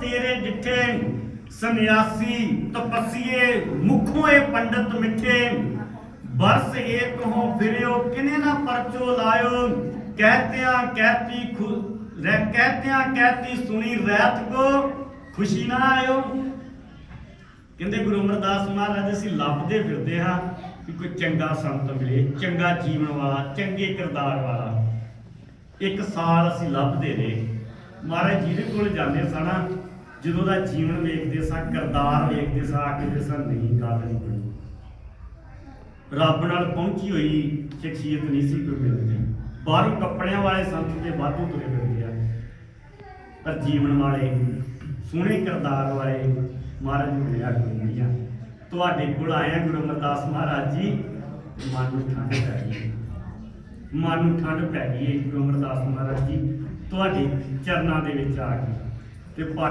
ਤੇਰੇ ਡਿੱਠੇ ਸੰਨਿਆਸੀ ਤਪਸੀਏ ਮੁਖੋਂ ਏ ਪੰਡਤ ਮਿੱਠੇ, ਬਰਸ ਏਕ ਹੋ ਫਿਰਿਓ, ਕਿਨੇ ਨਾ ਪਰਚੋ ਲਾਇਓ? ਕਹਤਿਆਂ ਕਹਤੀ ਖੁ ਰਹਿ ਕਹਤਿਆਂ ਕਹਤੀ ਸੁਣੀ ਰਹਿਤ ਕੋ, ਖੁਸ਼ੀ ਨਾ ਆਇਓ। ਕਹਿੰਦੇ ਗੁਰੂ ਅਮਰਦਾਸ ਮਹਾਰਾਜ, ਅਸੀਂ ਲੱਭਦੇ ਫਿਰਦੇ ਹਾਂ ਕਿ ਕੋਈ ਚੰਗਾ ਸੰਤ ਮਿਲੇ, ਚੰਗਾ ਜੀਵਨ ਵਾਲਾ, ਚੰਗੇ ਕਿਰਦਾਰ ਵਾਲਾ। ਇੱਕ ਸਾਲ ਅਸੀਂ ਲੱਭਦੇ ਰਹੇ। ਮਹਾਰਾਜ ਜਿਹਦੇ ਕੋਲ ਜਾਂਦੇ ਸਾਂ ਜਦੋਂ ਦਾ ਜੀਵਨ ਵੇਖਦੇ ਸਾਂ ਕਿਰਦਾਰ ਵੇਖਦੇ ਸਾਂ ਆਖਦੇ ਸਾਂ ਨਹੀਂ ਗੱਲ ਨਹੀਂ ਬਣੀ। ਰੱਬ ਨਾਲ ਪਹੁੰਚੀ ਹੋਈ ਸ਼ਖਸੀਅਤ ਨਹੀਂ ਸੀ ਕੋਈ ਮਿਲਦੀ। ਬਾਹਰੋਂ ਕੱਪੜਿਆਂ ਵਾਲੇ ਸੰਤ ਤੇ ਵਾਧੂ ਤੁਰੇ ਫਿਰਦੇ ਆ। ਪਰ ਜੀਵਨ ਵਾਲੇ, ਸੋਹਣੇ ਕਿਰਦਾਰ ਵਾਲੇ ਮਹਾਰਾਜ ਮਿਲਿਆ ਕੋਈ ਨਹੀਂ ਆ। ਤੁਹਾਡੇ ਕੋਲ ਆਇਆ ਗੁਰੂ ਅਮਰਦਾਸ ਮਹਾਰਾਜ ਜੀ, ਮਨ ਨੂੰ ਠੰਡ ਪੈ ਗਈ। ਮਨ ਨੂੰ ਠੰਡ ਪੈ ਗਈ ਗੁਰੂ ਅਮਰਦਾਸ ਮਹਾਰਾਜ ਜੀ। ਤੁਹਾਡੇ ਚਰਨਾਂ ਦੇ ਵਿੱਚ ਆ ਕੇ ਤੇ ਪਾਠ